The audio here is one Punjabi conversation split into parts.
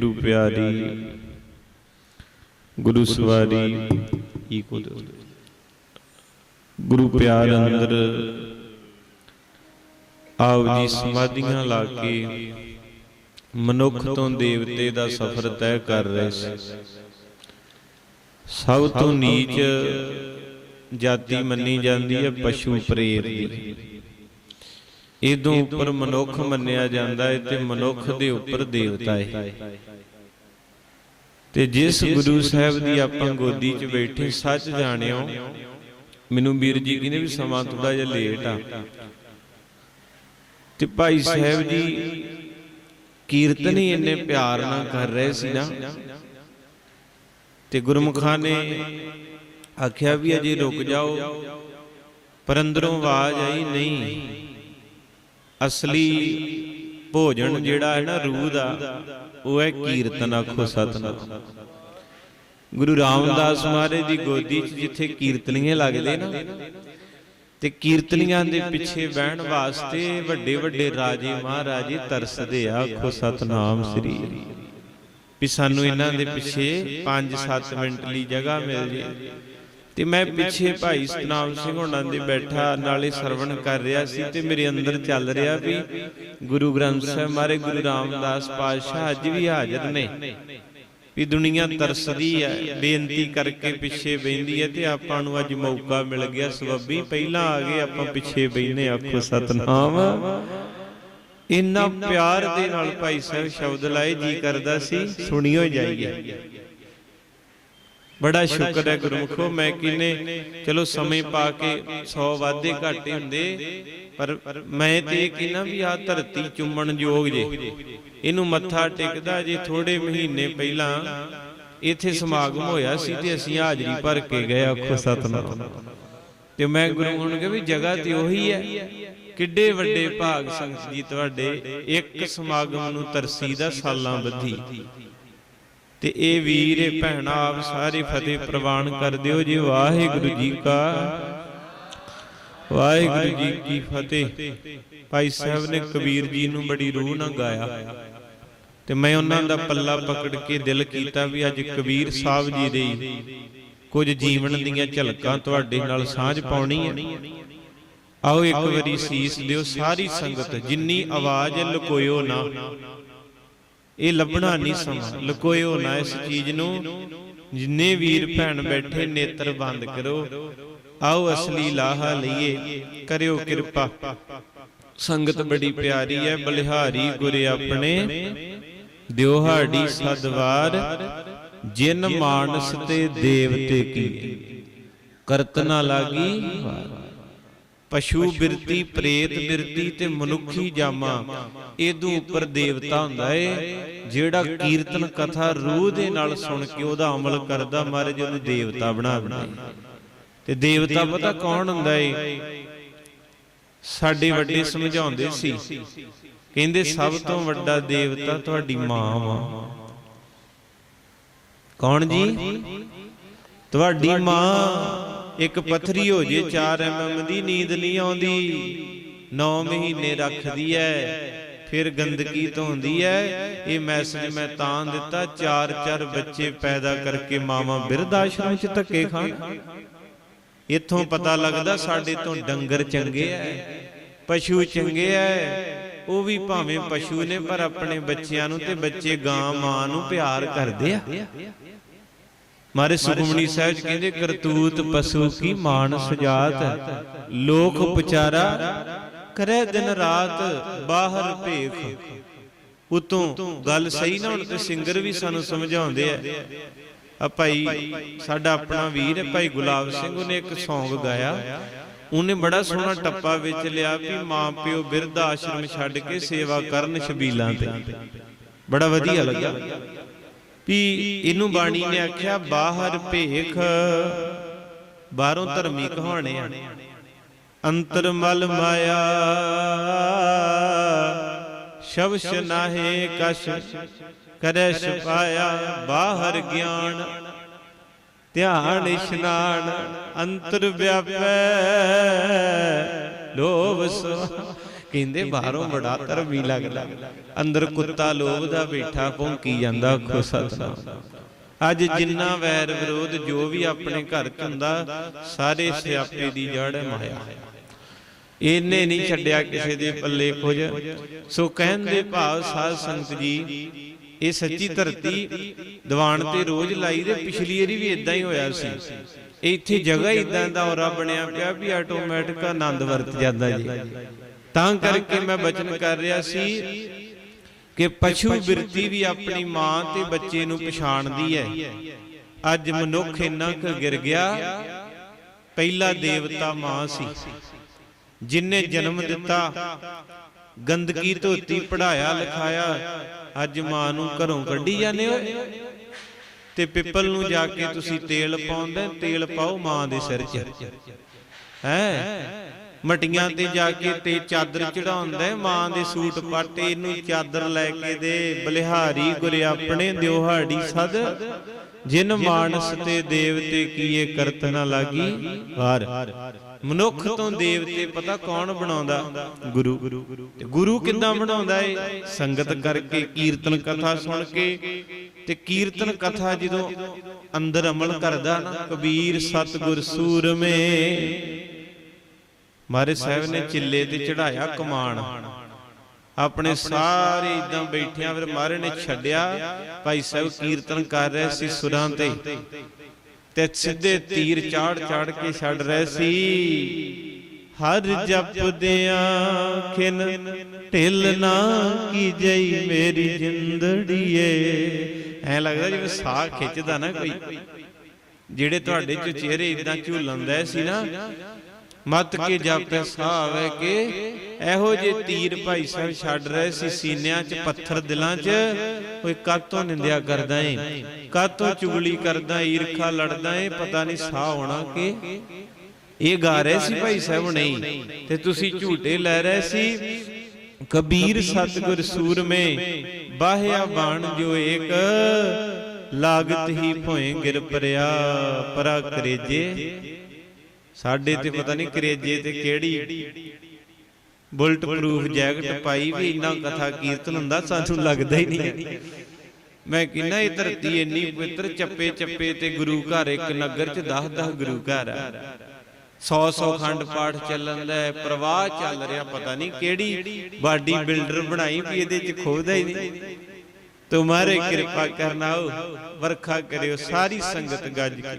ਗੁਰੂ ਪਿਆਰੀ ਗੁਰੂ ਸਵਾਰੀ ਈਕੋ ਗੁਰੂ ਪਿਆਰ ਅੰਦਰ ਆਪ ਜੀ ਸਮਾਧੀਆਂ ਲਾ ਕੇ ਮਨੁੱਖ ਤੋਂ ਦੇਵਤੇ ਦਾ ਸਫ਼ਰ ਤੈਅ ਕਰ ਰਹੇ ਸੀ। ਸਭ ਤੋਂ ਨੀਚ ਜਾਤੀ ਮੰਨੀ ਜਾਂਦੀ ਹੈ ਪਸ਼ੂ ਪ੍ਰੇਤ ਦੀ। ਇਦੋਂ ਉੱਪਰ ਮਨੁੱਖ ਮੰਨਿਆ ਜਾਂਦਾ ਹੈ ਤੇ ਮਨੁੱਖ ਦੇ ਉੱਪਰ ਦੇਵਤਾ ਹੈ ਤੇ ਜਿਸ ਗੁਰੂ ਸਾਹਿਬ ਦੀ ਆਪਾਂ ਗੋਦੀ 'ਚ ਬੈਠੇ ਸੱਚ ਜਾਣਿਓ, ਮੈਨੂੰ ਵੀਰ ਜੀ ਕਹਿੰਦੇ ਵੀ ਸਮਾਂ ਥੋੜਾ ਜਿਹਾ ਲੇਟ ਆ। ਤੇ ਭਾਈ ਸਾਹਿਬ ਜੀ ਕੀਰਤਨ ਹੀ ਇੰਨੇ ਪਿਆਰ ਨਾਲ ਕਰ ਰਹੇ ਸੀ ਨਾ। ਤੇ ਗੁਰਮੁਖਾਂ ਨੇ ਆਖਿਆ ਵੀ ਅਜੇ ਰੁਕ ਜਾਓ, ਪਰ ਅੰਦਰੋਂ ਆਵਾਜ਼ ਆਈ, ਨਹੀਂ ਅਸਲੀ ਭੋਜਨ ਜਿਹੜਾ ਹੈ ਨਾ ਰੂਹ ਦਾ, ਉਹ ਹੈ ਕੀਰਤਨ ਆਖੋ ਸਤਨਾਮ। ਗੁਰੂ ਰਾਮਦਾਸ ਮਹਾਰਾਜ ਦੀ ਗੋਦੀ 'ਚ ਜਿੱਥੇ ਕੀਰਤਨੀਏ ਲੱਗਦੇ ਨਾ, ਤੇ ਕੀਰਤਨੀਆਂ ਦੇ ਪਿੱਛੇ ਬਹਿਣ ਵਾਸਤੇ ਵੱਡੇ ਵੱਡੇ ਰਾਜੇ ਮਹਾਰਾਜੇ ਤਰਸਦੇ ਆ, ਆਖੋ ਸਤਨਾਮ ਸ੍ਰੀ। ਵੀ ਸਾਨੂੰ ਇਹਨਾਂ ਦੇ ਪਿੱਛੇ 5-7 ਮਿੰਟ ਲਈ ਜਗ੍ਹਾ ਮਿਲ ਜੇ। ਤੇ ਮੈਂ ਪਿੱਛੇ ਭਾਈ ਸਤਨਾਮ ਸਿੰਘ ਹੋਣਾ ਦੇ ਬੈਠਾ ਨਾਲੇ ਸਰਵਣ ਕਰ ਰਿਹਾ ਸੀ ਤੇ ਮੇਰੇ ਅੰਦਰ ਚੱਲ ਰਿਹਾ ਵੀ ਗੁਰੂ ਗ੍ਰੰਥ ਸਾਹਿਬ ਮਾਰੇ, ਗੁਰੂ ਰਾਮਦਾਸ ਪਾਤਸ਼ਾਹ ਅੱਜ ਵੀ ਹਾਜ਼ਰ ਨੇ। ਵੀ ਦੁਨੀਆ ਤਰਸਦੀ ਹੈ, ਬੇਨਤੀ ਕਰਕੇ ਪਿੱਛੇ ਬੈੰਦੀ ਹੈ ਤੇ ਆਪਾਂ ਨੂੰ ਅੱਜ ਮੌਕਾ ਮਿਲ ਗਿਆ। ਸਬੱਬੀ ਪਹਿਲਾਂ ਆ ਗਏ, ਆਪਾਂ ਪਿੱਛੇ ਬੈਨੇ ਆਖੋ ਸਤਨਾਮ। ਇੰਨਾ ਪਿਆਰ ਦੇ ਨਾਲ ਭਾਈ ਸਾਹਿਬ ਸ਼ਬਦ ਲਾਏ, ਜੀ ਕਰਦਾ ਸੀ, ਸੁਣਿਓ ਜਾਈਏ। ਬੜਾ ਸ਼ੁਕਰ ਹੈ ਗੁਰਮੁਖੋ ਮੈਂ ਕਿਨੇ ਚਲੋ ਸਮੇਂ ਪਾ ਕੇ 100 ਵਾਧੇ ਘਾਟੇ ਹੁੰਦੇ ਪਰ ਮੈਂ ਤੇ ਕਿਨਾ ਵੀ ਆ ਧਰਤੀ ਚੁੰਮਣ ਯੋਗ ਜੇ। ਇਹਨੂੰ ਮੱਥਾ ਟੇਕਦਾ ਜੇ ਥੋੜੇ ਮਹੀਨੇ ਪਹਿਲਾਂ ਇੱਥੇ ਸਮਾਗਮ ਹੋਇਆ ਸੀ ਤੇ ਅਸੀਂ ਹਾਜ਼ਰੀ ਭਰ ਕੇ ਗਏ ਆਖੋ ਸਤਨਾਮ। ਤੇ ਮੈਂ ਗੁਰੂ ਹੁਣ ਕਿਹਾ ਵੀ ਜਗ੍ਹਾ ਤੇ ਉਹੀ ਹੈ। ਕਿੱਡੇ ਵੱਡੇ ਭਾਗ ਸੰਗਤ ਜੀ ਤੁਹਾਡੇ। ਇੱਕ ਸਮਾਗਮ ਨੂੰ ਤਰਸੀ ਦਾ ਸਾਲਾਂ ਬੱਧੀ। ਤੇ ਇਹ ਵੀਰ, ਇਹ ਭੈਣਾ, ਆਪ ਸਾਰੇ ਫਤਿਹ ਪ੍ਰਵਾਨ ਕਰ ਦਿਓ ਜੀ। ਵਾਹਿਗੁਰੂ ਜੀ ਕਾ ਵਾਹਿਗੁਰੂ ਜੀ ਕੀ ਫਤਿਹ। ਭਾਈ ਸਾਹਿਬ ਨੇ ਕਬੀਰ ਜੀ ਨੂੰ ਬੜੀ ਰੂਹ ਨਾਲ ਗਾਇਆ। ਤੇ ਮੈਂ ਉਹਨਾਂ ਦਾ ਪੱਲਾ ਪਕੜ ਕੇ ਦਿਲ ਕੀਤਾ ਵੀ ਅੱਜ ਕਬੀਰ ਸਾਹਿਬ ਜੀ ਦੇ ਕੁਝ ਜੀਵਨ ਦੀਆਂ ਝਲਕਾਂ ਤੁਹਾਡੇ ਨਾਲ ਸਾਂਝ ਪਾਉਣੀ ਹੈ। ਆਓ ਇੱਕ ਵਾਰੀ ਸੀਸ ਦਿਓ। ਸਾਰੀ ਸੰਗਤ, ਜਿੰਨੀ ਆਵਾਜ਼ ਹੈ, ਲੁਕੋਇਓ ਨਾ। ਇਹ ਲੱਭਣਾ ਨਹੀਂ ਸਮਾਂ। ਲੁਕੋਇਓ ਨਾ ਇਸ ਚੀਜ਼ ਨੂੰ। ਜਿੰਨੇ ਵੀਰ ਭੈਣ ਬੈਠੇ ਨੇਤਰ ਬੰਦ ਕਰੋ। ਆਓ ਅਸਲੀ ਲਾਹਾ ਲਈਏ। ਕਰਿਓ ਕਿਰਪਾ। ਸੰਗਤ ਬੜੀ ਪਿਆਰੀ ਹੈ। ਬਲਿਹਾਰੀ ਗੁਰੇ ਆਪਣੇ। ਦਿਓਹਾੜੀ ਸਦਵਾਰ। ਜਿਨ ਮਾਨਸ ਤੇ ਦੇਵਤੇ ਕੀ। ਕਰਤ ਨਾ ਲਾਗੀ। ਪਸ਼ੂ ਬਿਰਤੀ ਪ੍ਰੇਤ ਬਿਰਤੀ ਤੇ ਮਨੁੱਖੀ ਜਾਮਾ। ਇਹਦੋਂ ਉੱਪਰ ਦੇਵਤਾ ਹੁੰਦਾ ਏ ਜਿਹੜਾ ਕੀਰਤਨ ਕਥਾ ਰੂਹ ਦੇ ਨਾਲ ਸੁਣ ਕੇ ਉਹਦਾ ਅਮਲ ਕਰਦਾ ਮਹਾਰਾਜ ਉਹਨੂੰ ਦੇਵਤਾ ਬਣਾ ਦਿੰਦਾ। ਤੇ ਦੇਵਤਾ ਪਤਾ ਕੌਣ ਹੁੰਦਾ ਏ? ਸਾਡੇ ਵੱਡੇ ਸਮਝਾਉਂਦੇ ਸੀ। ਕਹਿੰਦੇ ਸਭ ਤੋਂ ਵੱਡਾ ਦੇਵਤਾ ਤੁਹਾਡੀ ਮਾਂ ਵਾ। ਕੌਣ ਜੀ? ਤੁਹਾਡੀ ਮਾਂ। ਇੱਕ ਪੱਥਰੀ ਹੋ ਜੇ 4 ਐਮਐਮ ਦੀ ਨੀਂਦ ਨਹੀਂ ਆਉਂਦੀ। 9 ਮਹੀਨੇ ਰੱਖਦੀ ਐ। ਫਿਰ ਗੰਦਗੀ ਧੋਂਦੀ ਐ। ਇਹ ਮੈਸੇਜ ਮੈਂ ਤਾਂ ਦਿੱਤਾ ਚਾਰ ਚਾਰ ਬੱਚੇ ਪੈਦਾ ਕਰਕੇ ਮਾਵਾਂ ਬਿਰਧ ਆਸ਼ਰਮ 'ਚ ਧੱਕੇ ਖਾਣ। ਇੱਥੋਂ ਪਤਾ ਲੱਗਦਾ ਸਾਡੇ ਤੋਂ ਡੰਗਰ ਚੰਗੇ ਐ। ਪਸ਼ੂ ਚੰਗੇ ਐ। ਉਹ ਵੀ ਭਾਵੇਂ ਪਸ਼ੂ ਨੇ ਪਰ ਆਪਣੇ ਬੱਚਿਆਂ ਨੂੰ ਤੇ ਬੱਚੇ ਗਾਂ ਮਾਂ ਨੂੰ ਪਿਆਰ ਕਰਦੇ ਆ। ਮਾਰੇ ਸੁਖਮਨੀ ਸਾਹਿਬ ਜੀ ਕਹਿੰਦੇ ਕਰਤੂਤ ਪਸ਼ੂ ਕੀ ਮਾਨ ਸੁਜਾਤ ਲੋਕ ਉਪਚਾਰਾ ਕਰੇ ਦਿਨ ਰਾਤ ਬਾਹਰ ਭੇਖ। ਉਤੋਂ ਗੱਲ ਸਹੀ ਨਾ ਹੁਣ ਤੇ ਸਿੰਗਰ ਵੀ ਸਾਨੂੰ ਸਮਝਾਉਂਦੇ ਆ ਆ ਭਾਈ ਸਾਡਾ ਆਪਣਾ ਵੀਰ ਹੈ ਭਾਈ ਗੁਲਾਬ ਸਿੰਘ ਉਹਨੇ ਇੱਕ Song ਗਾਇਆ। ਉਹਨੇ ਬੜਾ ਸੋਹਣਾ ਟੱਪਾ ਵਿੱਚ ਲਿਆ ਵੀ ਮਾਂ ਪਿਓ ਬਿਰਧ ਆਸ਼ਰਮ ਛੱਡ ਕੇ ਸੇਵਾ ਕਰਨ ਛਬੀਲਾਂ ਤੇ। ਬੜਾ ਵਧੀਆ ਲੱਗਾ। ਵੀ ਇਹਨੂੰ ਬਾਣੀ ਨੇ ਆਖਿਆ, ਬਾਹਰ ਭੇਖ, ਬਾਹਰੋਂ ਧਰਮੀ ਕਹਾਣੇ ਆ। ਅੰਤਰ ਮਲ ਮਾਇਆ, ਸ਼ਬਸ਼ ਨਾਹੇ ਕਸ਼ ਕਰੈ ਛਪਾਇਆ ਬਾਹਰ ਗਿਆਨ। ਧਿਆਨ ਇਸ਼ਨਾਨ ਅੰਤਰ ਵਿਆਪੈ, ਲੋਭ ਸੋ ਕਹਿੰਦੇ ਬਾਹਰੋਂ ਬੜਾ ਧਰਮੀ ਲੱਗਦਾ। ਅੰਦਰ ਕੁੱਤਾ ਲੋਭ ਦਾ ਬੈਠਾ ਭੌਂਕੀ ਜਾਂਦਾ ਖੋ ਸਤਨਾਮ। ਅੱਜ ਜਿੰਨਾ ਵੈਰ ਵਿਰੋਧ ਜੋ ਵੀ ਆਪਣੇ ਘਰ ਚ ਹੁੰਦਾ ਸਾਰੇ ਸਿਆਪੇ ਦੀ ਜੜ ਹੈ ਮਾਇਆ ਇਹਨੇ ਨਹੀਂ ਛੱਡਿਆ ਕਿਸੇ ਦੇ ਪੱਲੇ ਕੁਝ ਸੋ ਕਹਿੰਦੇ ਭਾਵ ਸਾਧ ਸੰਗਤ ਜੀ ਇਹ ਸੱਚੀ ਧਰਤੀ ਦੀਵਾਨ ਤੇ ਰੋਜ਼ ਲਾਈ ਦੇ ਪਿਛਲੀ ਵਾਰੀ ਵੀ ਇਦਾਂ ਹੀ ਹੋਇਆ ਸੀ। ਇੱਥੇ ਜਗ੍ਹਾ ਇਦਾਂ ਦਾ ਔਰਾ ਬਣਿਆ ਪਿਆ ਵੀ ਆਟੋਮੈਟਿਕ ਆਨੰਦ ਵਰਤ ਜਾਂਦਾ ਜੀ ਤਾਂ ਕਰਕੇ ਮੈਂ ਬਚਨ ਕਰ ਰਿਹਾ ਸੀ ਕਿ ਪਸ਼ੂ ਬਿਰਤੀ ਵੀ ਆਪਣੀ ਮਾਂ ਤੇ ਬੱਚੇ ਨੂੰ ਪਛਾਣਦੀ ਹੈ। ਅੱਜ ਮਨੁੱਖ ਇੰਨਾ ਕੁ ਗਿਰ ਗਿਆ। ਪਹਿਲਾ ਦੇਵਤਾ ਮਾਂ ਸੀ। ਜਿਨੇ ਜਨਮ ਦਿੱਤਾ ਗੰਦਗੀ ਧੋਤੀ ਪੜਾਇਆ ਲਿਖਾਇਆ। ਅੱਜ ਮਾਂ ਨੂੰ ਘਰੋਂ ਕੱਢੀ ਜਾਂਦੇ ਓਏ ਤੇ ਪਿੱਪਲ ਨੂੰ ਜਾ ਕੇ ਤੁਸੀਂ ਤੇਲ ਪਾਉਂਦੇ ਤੇਲ ਪਾਓ ਮਾਂ ਦੇ ਸਿਰ 'ਚ। ਹੈ? ਮਟੀਆਂ ਤੇ ਜਾ ਕੇ ਤੇ ਚਾਦਰ ਚੜਾਉਂਦਾ ਮਾਂ ਦੇ ਸੂਟ ਪਾਟੇ ਇਹਨੂੰ ਚਾਦਰ ਲੈ ਕੇ ਦੇ। ਬਲਿਹਾਰੀ ਗੁਰ ਆਪਣੇ ਦਿਉਹਾੜੀ ਸਦ। ਜਿਨ ਮਾਨਸ ਤੇ ਦੇਵਤੇ ਕੀਏ ਕਰਤ ਨਾ ਲਾਗੀ। ਵਾਰ ਮਨੁੱਖ ਤੋਂ ਦੇਵਤੇ ਪਤਾ ਕੌਣ ਬਣਾਉਂਦਾ? ਗੁਰੂ। ਤੇ ਗੁਰੂ ਕਿੱਦਾਂ ਬਣਾਉਂਦਾ ਏ? ਸੰਗਤ ਕਰਕੇ ਕੀਰਤਨ ਕਥਾ ਸੁਣ ਕੇ। ਤੇ ਕੀਰਤਨ ਕਥਾ ਜਦੋਂ ਅੰਦਰ ਅਮਲ ਕਰਦਾ ਨਾ, ਕਬੀਰ ਸਤਗੁਰ ਸੂਰਮੇ। ਮਾਰੇ ਸਾਹਿਬ ਨੇ ਚਿੱਲੇ ਤੇ ਚੜਾਇਆ ਕਮਾਨ। ਆਪਣੇ ਸਾਰੇ ਇਦਾਂ ਬੈਠਿਆਂ ਫਿਰ ਮਾਰੇ ਨੇ ਛੱਡਿਆ। ਭਾਈ ਸਾਹਿਬ ਕੀਰਤਨ ਕਰ ਰਹੇ ਸੀ ਸੁਰਾਂ ਤੇ। ਤੇ। ਸਿੱਧੇ ਤੀਰ ਚਾੜ ਚਾੜ ਕੇ ਛੱਡ ਰਹੇ ਸੀ। ਹਰ ਜਪਦਿਆਂ ਖਿਨ ਢਿਲ ਨਾ ਕੀ ਜਈ ਮੇਰੀ ਜਿੰਦੜੀਏ। ਐ ਲੱਗਦਾ ਜਿਵੇਂ ਸਾਹ ਖਿੱਚਦਾ ਨਾ ਕੋਈ। ਜਿਹੜੇ ਤੁਹਾਡੇ ਚ ਚਿਹਰੇ ਇਦਾਂ ਝੂਲੰਦਾ ਸੀ ਨਾ ਮਤ ਕੇ ਜਾਪੇ ਸਾਹ ਆਵੇ ਕਿ? ਇਹੋ ਜੇ ਤੀਰ ਭਾਈ ਸਾਹਿਬ ਛੱਡ ਰਹੇ ਸੀ ਸੀਨਿਆਂ 'ਚ ਪੱਥਰ ਦਿਲਾਂ 'ਚ। ਕੋਈ ਕਾਤੋਂ ਨਿੰਦਿਆ ਕਰਦਾ ਏ? ਕਾਤੋਂ ਚੁਗਲੀ ਕਰਦਾ ਈਰਖਾ ਲੜਦਾ ਏ? ਪਤਾ ਨਹੀਂ ਸਾਹ ਆਉਣਾ ਕਿ। ਇਹ ਗਾ ਰਹੇ ਸੀ ਭਾਈ ਸਾਹਿਬ ਨਹੀਂ। ਤੇ ਤੁਸੀਂ ਝੂਟੇ ਲੈ ਰਹੇ ਸੀ। ਕਬੀਰ ਸਤਗੁਰ ਸੂਰਮੇ ਬਾਹਿਆ ਬਾਣ ਜੋ ਏਕ। ਲਾਗਤ ਹੀ ਭੋਏ ਗਿਰ ਪਰਿਆ ਪਰਾ ਕਰੇਜੇ। ਸਾਡੇ ਤੇ ਪਤਾ ਨਹੀਂ ਕਰੇਜੇ ਤੇ ਕਿਹੜੀ ਬੁਲਟ ਪ੍ਰੂਫ ਜੈਕਟ ਪਾਈ ਵੀ ਇੰਨਾ ਕਥਾ ਕੀਰਤਨ ਹੁੰਦਾ ਸਾਨੂੰ ਲੱਗਦਾ ਹੀ ਨਹੀਂ। ਮੈਂ ਕਹਿੰਦਾ ਇਹ ਧਰਤੀ ਇੰਨੀ ਪਵਿੱਤਰ ਚੱਪੇ ਚੱਪੇ ਤੇ ਗੁਰੂ ਘਰ ਇੱਕ ਨਗਰ ਚ 10 10 ਗੁਰੂ ਘਰ ਆ। 100 100 ਖੰਡ ਪਾਠ ਚੱਲਣ ਦਾ ਪ੍ਰਵਾਹ ਚੱਲ ਰਿਹਾ ਪਤਾ ਨਹੀਂ ਕਿਹੜੀ ਬਾਡੀ ਬਿਲਡਰ ਬਣਾਈ ਵੀ ਇਹਦੇ ਚ ਖੋਦਾ ਹੀ ਨਹੀਂ। ਤੁਮਾਰੇ ਕਿਰਪਾ ਕਰਨਾ ਵਰਖਾ ਕਰਿਓ ਸਾਰੀ ਸੰਗਤ ਗੱਜ ਕੇ।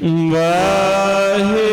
Bye.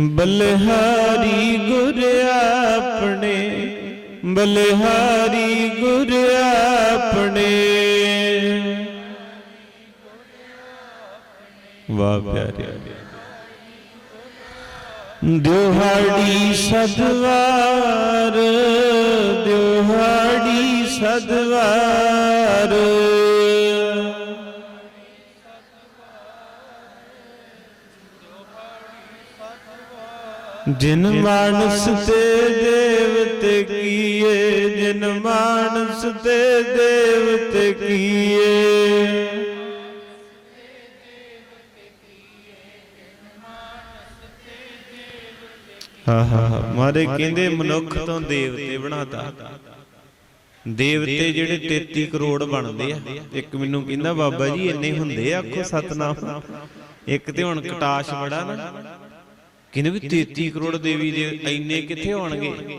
ਬਲਹਾਰੀ ਗੁਰ ਆਪਣੇ ਬਲਿਹਾਰੀ ਗੁਰ ਆਪਣੇ। ਵਾਹ ਪਿਆਰੇ। ਦਿਹਾੜੀ ਸਦਵਾਰ ਦਿਹਾੜੀ ਸਦਵਾਰ। ਜਿਨ ਮਾਨਸ ਤੇ ਦੇਵਤੇ ਕੀਏ, ਜਿਨ ਮਾਨਸ ਤੇ ਦੇਵਤੇ ਕੀਏ। ਹਾਂ ਮਾਰੇ ਕਹਿੰਦੇ ਮਨੁੱਖ ਤੋਂ ਦੇਵਤੇ ਬਣਾਤਾ। ਦੇਵਤੇ ਜਿਹੜੇ 33 ਕਰੋੜ ਬਣਦੇ ਆ। ਇੱਕ ਮੈਨੂੰ ਕਹਿੰਦਾ ਬਾਬਾ ਜੀ, ਇੰਨੇ ਹੁੰਦੇ ਆ, ਆਖੋ ਸਤਨਾਮ। ਇੱਕ ਤੇ ਹੁਣ ਕਟਾਸ਼ ਬੜਾ ਨਾ। ਕਹਿੰਦੇ ਵੀ 33 ਕਰੋੜ ਦੇਵੀ ਦੇ ਇੰਨੇ ਕਿੱਥੇ ਹੋਣਗੇ?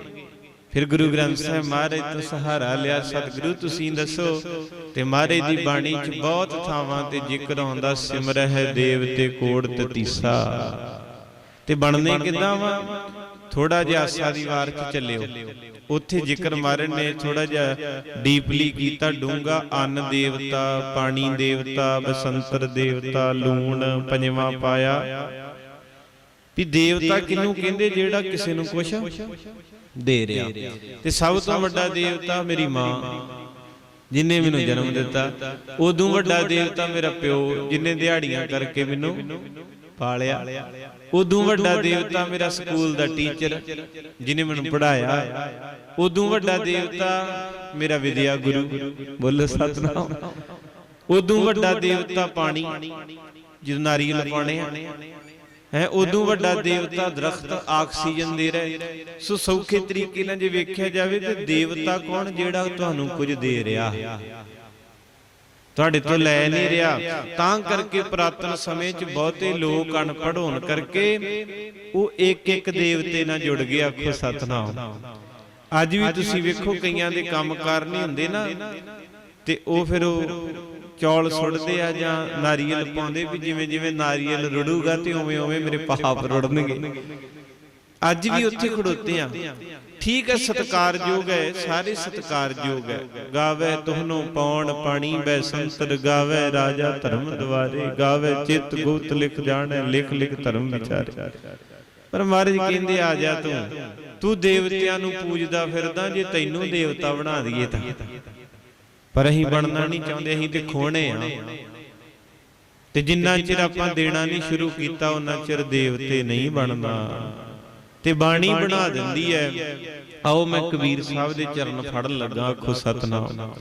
ਫਿਰ ਗੁਰੂ ਗ੍ਰੰਥ ਸਾਹਿਬ ਮਹਾਰਾਜ ਤੋਂ ਸਹਾਰਾ ਲਿਆ ਸਤਿਗੁਰੂ ਤੁਸੀਂ ਦੱਸੋ। ਤੇ ਮਹਾਰਾਜ ਦੀ ਬਾਣੀ 'ਚ ਬਹੁਤ ਥਾਵਾਂ ਤੇ ਜ਼ਿਕਰ ਆਉਂਦਾ ਸਿਮਰਹਿ ਦੇਵਤੇ ਕੋੜ ਤਤੀਸਾ ਤੇ ਬਣਨੇ ਕਿਦਾਂ ਵਾ? ਥੋੜਾ ਜਿਹਾ ਆਸਾ ਦੀ ਵਾਰ ਚ ਚੱਲਿਓ। ਉੱਥੇ ਜ਼ਿਕਰ ਮਾਰਨ ਨੇ ਥੋੜਾ ਜਿਹਾ ਡੀਪਲੀ ਕੀਤਾ ਡੂੰਗਾ ਅੰਨ ਦੇਵਤਾ ਪਾਣੀ ਦੇਵਤਾ ਬਸੰਤਰ ਦੇਵਤਾ ਲੂਣ ਪੰਜਵਾਂ ਪਾਇਆ। ਵੀ ਦੇਵਤਾ ਕਿਹਨੂੰ ਕਹਿੰਦੇ ਜਿਹੜਾ ਕਿਸੇ ਨੂੰ ਕੁਛ ਦੇ ਰਿਹਾ। ਤੇ ਸਭ ਤੋਂ ਵੱਡਾ ਦੇਵਤਾ ਮੇਰੀ ਮਾਂ, ਜਿਨੇ ਮੈਨੂੰ ਜਨਮ ਦਿੱਤਾ, ਉਦੋਂ ਵੱਡਾ ਦੇਵਤਾ ਮੇਰਾ ਪਿਓ, ਜਿਨੇ ਦਿਹਾੜੀਆਂ ਕਰਕੇ ਮੈਨੂੰ ਪਾਲਿਆ। ਉਦੋਂ ਵੱਡਾ ਦੇਵਤਾ ਮੇਰਾ ਸਕੂਲ ਦਾ ਟੀਚਰ, ਜਿਨੇ ਮੈਨੂੰ ਪੜਾਇਆ ਉਦੋਂ ਵੱਡਾ ਦੇਵਤਾ ਮੇਰਾ ਵਿਦਿਆ ਗੁਰੂ। ਬੋਲੇ ਸਤਨਾਮ। ਉਦੋਂ ਵੱਡਾ ਦੇਵਤਾ ਪਾਣੀ, ਜਦੋਂ ਨਾਰੀਅਲ ਪਾਣੇ ਆ। ਹੈ ਉਦੋਂ ਵੱਡਾ ਦੇਵਤਾ ਦਰਖਤ ਆਕਸੀਜਨ ਦੇ ਰਹੇ ਸੋ ਸੌਖੇ ਤਰੀਕੇ ਨਾਲ ਜੇ ਵੇਖਿਆ ਜਾਵੇ ਤੇ ਦੇਵਤਾ ਕੌਣ ਜਿਹੜਾ ਤੁਹਾਨੂੰ ਕੁਝ ਦੇ ਰਿਹਾ? ਤੁਹਾਡੇ ਤੋਂ ਲੈ ਨਹੀਂ ਰਿਹਾ। ਤਾਂ ਕਰਕੇ ਪ੍ਰਾਤਨ ਸਮੇਂ 'ਚ ਬਹੁਤੇ ਲੋਕ ਅਨਪੜ੍ਹ ਹੋਣ ਕਰਕੇ ਉਹ ਇੱਕ ਇੱਕ ਦੇਵਤੇ ਨਾਲ ਜੁੜ ਗਏ ਆਖੋ ਸਤਨਾਮ। ਅੱਜ ਵੀ ਤੁਸੀਂ ਵੇਖੋ ਕਈਆਂ ਦੇ ਕੰਮਕਾਰ ਨਹੀਂ ਹੁੰਦੇ ਨਾ। ਤੇ ਉਹ ਫਿਰ ਉਹ ਚੌਲ ਸੁੱਟਦੇ ਆ ਜਾਂ ਨਾਰੀਅਲ ਪਾਉਂਦੇ ਵੀ ਜਿਵੇਂ ਜਿਵੇਂ ਨਾਰੀਅਲ ਰੁੜੂਗਾ ਤੇ ਉਵੇਂ ਉਵੇਂ ਮੇਰੇ ਪਾਪ ਰੁੜਨਗੇ। ਅੱਜ ਵੀ ਉੱਥੇ ਖੜੋਤੇ ਆ। ਠੀਕ ਹੈ ਸਤਕਾਰਯੋਗ ਹੈ ਸਾਰੇ ਸਤਕਾਰਯੋਗ ਹੈ। ਗਾਵੇ ਤੁਹਨੋਂ ਪੌਣ ਪਾਣੀ ਬੈ ਸੰਤਰ ਗਾਵੇ ਰਾਜਾ ਧਰਮ ਦਵਾਰੇ ਗਾਵੇ ਚਿਤ ਗੁਪਤ ਲਿਖ ਜਾਣੈ ਲਿਖ ਲਿਖ ਧਰਮ ਵਿਚਾਰੇ। ਪਰ ਮਹਾਰਾਜ ਕਹਿੰਦੇ ਆ ਜਾ ਤੂੰ। ਤੂੰ। ਦੇਵਤਿਆਂ ਨੂੰ ਪੂਜਦਾ ਫਿਰਦਾ ਜੇ ਤੈਨੂੰ ਦੇਵਤਾ ਬਣਾ ਦਈਏ ਤਾਂ। ਪਰ ਅਸੀਂ ਬਣਨਾ ਨਹੀਂ ਚਾਹੁੰਦੇ ਅਸੀਂ ਤੇ ਖੋਣੇ ਆ। ਤੇ ਜਿੰਨਾ ਚਿਰ ਆਪਾਂ ਦੇਣਾ ਨਹੀਂ ਸ਼ੁਰੂ ਕੀਤਾ ਉਹਨਾਂ ਚਿਰ ਦੇਵਤੇ ਨਹੀਂ ਬਣਦਾ ਤੇ ਬਾਣੀ ਬਣਾ ਦਿੰਦੀ ਹੈ। ਆਓ ਮੈਂ ਕਬੀਰ ਸਾਹਿਬ ਦੇ ਚਰਨ ਫੜਨ ਲੱਗਾ ਆਖੋ ਸਤਨਾਮ।